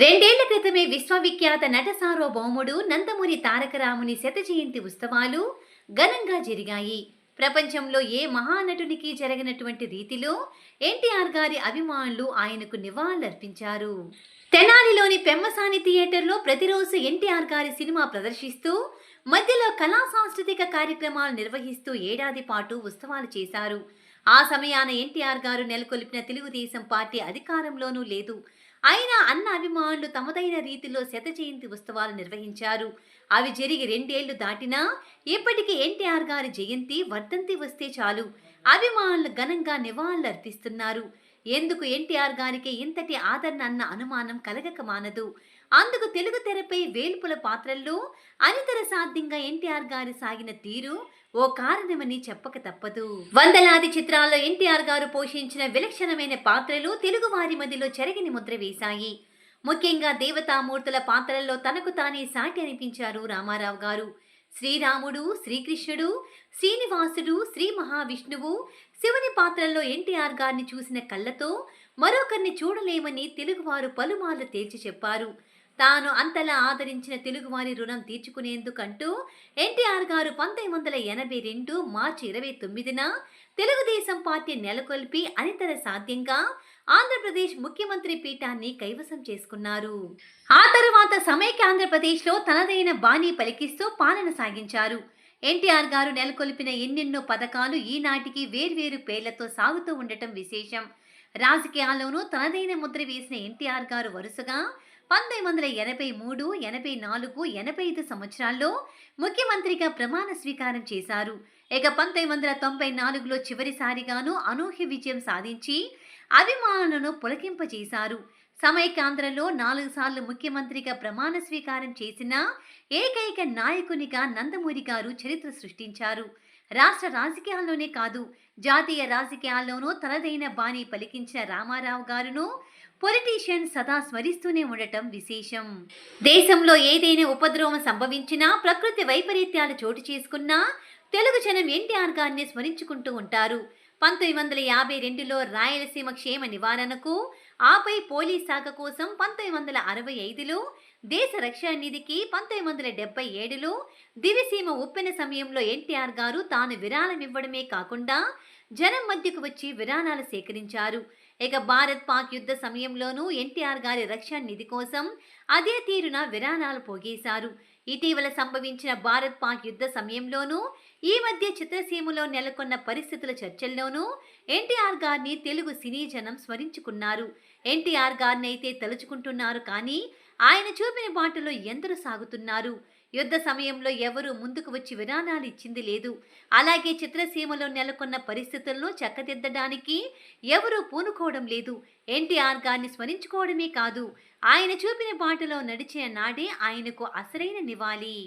రెండేళ్ళ క్రితమే విశ్వవిఖ్యాత నట సార్వభౌముడు నందమూరి తారకరాముని శత జయంతి ఉత్సవాలు ఘనంగా జరిగాయి. ప్రపంచంలో ఏ మహానటునికి జరిగినటువంటి రీతిలో ఎన్టీఆర్ గారి అభిమానులు ఆయనకు నివాళులర్పించారు. తెనాలిలోని పెమ్మసాని థియేటర్లో ప్రతిరోజు ఎన్టీఆర్ గారి సినిమా ప్రదర్శిస్తూ మధ్యలో కళా సాంస్కృతిక కార్యక్రమాలు నిర్వహిస్తూ ఏడాది పాటు ఉత్సవాలు చేశారు. ఆ సమయాన ఎన్టీఆర్ గారు నెలకొల్పిన తెలుగుదేశం పార్టీ అధికారంలోనూ లేదు. అయినా అన్న అభిమానులు తమదైన రీతిలో శత జయంతి ఉత్సవాలు నిర్వహించారు. అవి జరిగి రెండేళ్ళు దాటినా ఇప్పటికీ ఎన్టీఆర్ గారి జయంతి వర్ధంతి వస్తే చాలు. అభిమానులు ఘనంగా నివాళులు అర్పిస్తున్నారు ఎందుకు ఎన్టీఆర్ గారికి ఇంతటి ఆదరణ అన్న అనుమానం కలగక మానదు. అందుకు తెలుగు తెరపై వేల్పుల పాత్రల్లో అనితర సాధ్యంగా ఎన్టీఆర్ గారి సాగిన తీరు ఓ కారణమని చెప్పక తప్పదు. వందలాది చిత్రాల్లో ఎన్టీఆర్ గారు పోషించిన విలక్షణమైన పాత్రలు తెలుగు వారి మధ్యలో చెరగని ముద్ర వేశాయి. ముఖ్యంగా దేవతామూర్తుల పాత్రల్లో తనకు తానే సాటి అనిపించారు రామారావు గారు. శ్రీరాముడు శ్రీకృష్ణుడు శ్రీనివాసుడు శ్రీ మహావిష్ణువు శివుని పాత్రల్లో ఎన్టీఆర్ గారిని చూసిన కళ్ళతో మరొకరిని చూడలేమని తెలుగువారు పలుమార్లు తేల్చి చెప్పారు. తాను అంతలా ఆదరించిన తెలుగువారి రుణం తీర్చుకునేందుకంటూ ఎన్టీఆర్ గారు పంతొమ్మిది వందల ఎనభై రెండు మార్చి ఇరవై తొమ్మిదిన తెలుగుదేశం పార్టీ నెలకొల్పి అనితర సాధ్యంగా ఆంధ్రప్రదేశ్ ముఖ్యమంత్రి పీఠాన్ని కైవసం చేసుకున్నారు. ఆ తరువాత సమైక్య ఆంధ్రప్రదేశ్లో తనదైన బాణీ పలికిస్తూ పాలన సాగించారు. ఎన్టీఆర్ గారు నెలకొల్పిన ఎన్నెన్నో పథకాలు ఈనాటికి వేర్వేరు పేర్లతో సాగుతూ ఉండటం విశేషం. రాజకీయాల్లోనూ తనదైన ముద్ర వేసిన ఎన్టీఆర్ గారు వరుసగా పంతొమ్మిది వందల ఎనభై మూడు ఎనభై నాలుగు ఎనభై ఐదు సంవత్సరాల్లో ముఖ్యమంత్రిగా ప్రమాణ స్వీకారం చేశారు. ఇక పంతొమ్మిది వందల తొంభై నాలుగులో చివరిసారిగాను అనూహ్య విజయం సాధించి అభిమానులను పులకింపజేశారు. సమైకాంధ్రలో నాలుగు సార్లు ముఖ్యమంత్రిగా ప్రమాణ స్వీకారం చేసిన ఏకైక నాయకునిగా నందమూరి గారు చరిత్ర సృష్టించారు. రాష్ట్ర రాజకీయాల్లోనే కాదు జాతీయ రాజకీయాల్లోనూ తనదైన బాణి పలికించిన రామారావు గారును పొలిటీషియన్ సదా స్మరిస్తూనే ఉండటం విశేషం. దేశంలో ఏదైనా ఉపద్రవం సంభవించినా ప్రకృతి వైపరీత్యాలు చోటు చేసుకున్నా తెలుగు జనం ఎన్టీఆర్ గారిని స్మరించుకుంటూ ఉంటారు. పంతొమ్మిది వందల యాభై రెండులో రాయలసీమ క్షేమ నివారణకు ఆపై పోలీస్ శాఖ కోసం పంతొమ్మిది వందల అరవై ఐదులో దేశ రక్షణ నిధికి పంతొమ్మిది వందల డెబ్బై ఏడులో దివిసీమ ఉప్పెన సమయంలో ఎన్టీఆర్ గారు తాను విరాళం ఇవ్వడమే కాకుండా జనం మధ్యకు వచ్చి విరాళాలు సేకరించారు. ఇక భారత్ పాక్ యుద్ధ సమయంలోనూ ఎన్టీఆర్ గారి రక్షణ నిధి కోసం అదే తీరున విరాళాలు పోగేశారు. ఇటీవల సంభవించిన భారత్ పాక్ యుద్ధ సమయంలోనూ ఈ మధ్య చిత్రసీమలో నెలకొన్న పరిస్థితుల చర్చల్లోనూ ఎన్టీఆర్ గారిని తెలుగు సినీ జనం స్మరించుకున్నారు. ఎన్టీఆర్ గారిని అయితే తలుచుకుంటున్నారు కానీ ఆయన చూపిన బాటలో ఎందరు సాగుతున్నారు. యుద్ధ సమయంలో ఎవరూ ముందుకు వచ్చి విరాణాలు ఇచ్చింది లేదు. అలాగే చిత్రసీమలో నెలకొన్న పరిస్థితులను చక్కదిద్దడానికి ఎవరూ పూనుకోవడం లేదు. ఎన్టీఆర్ గారిని స్మరించుకోవడమే కాదు ఆయన చూపిన బాటలో నడిచే నాడే ఆయనకు అసలైన నివాళి.